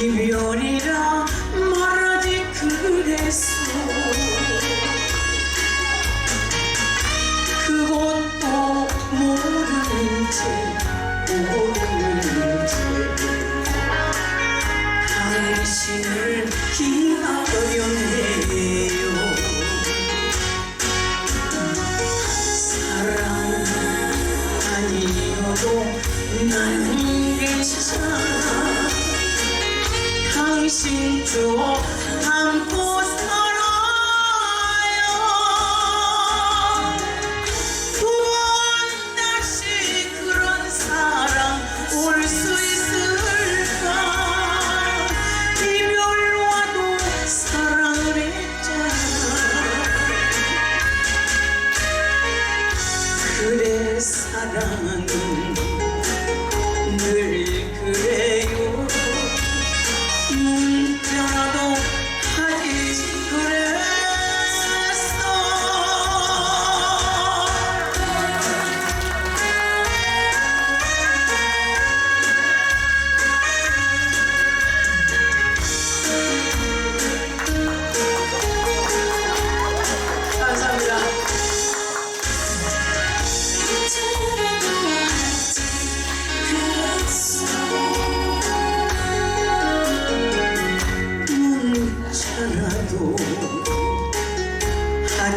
이별이라 말하지 그랬어 그것도 모르는 채 모르는 채. 당신을 기하려 해요. 사랑 아니어도 나는 괜찮아 당신 담고 살아요. 두번 다시 그런 사랑 올 수 있을까? 이별와도 사랑을 했잖아. 그래 사랑은 늘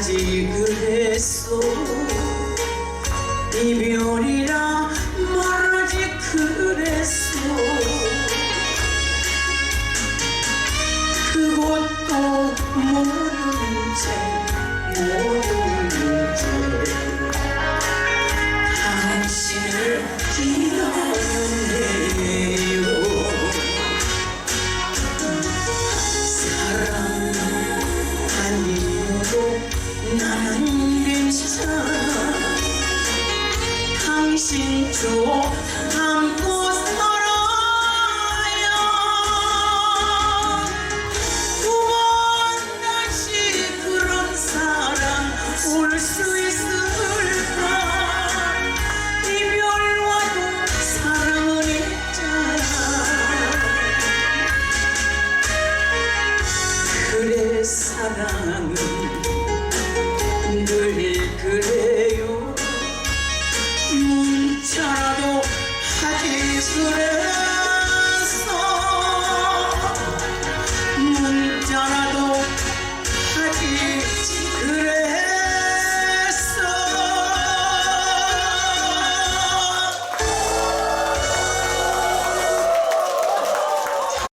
하지 그랬어 이별이라 말하지 그랬어 그것도 모르는 채 모르는 채. 당신을 기다 쪽 안고 살아요. 두번 다시 그런 사랑 올 수 있을까? 이별와도 사랑은 있잖아. 그래 사랑은 Surrender.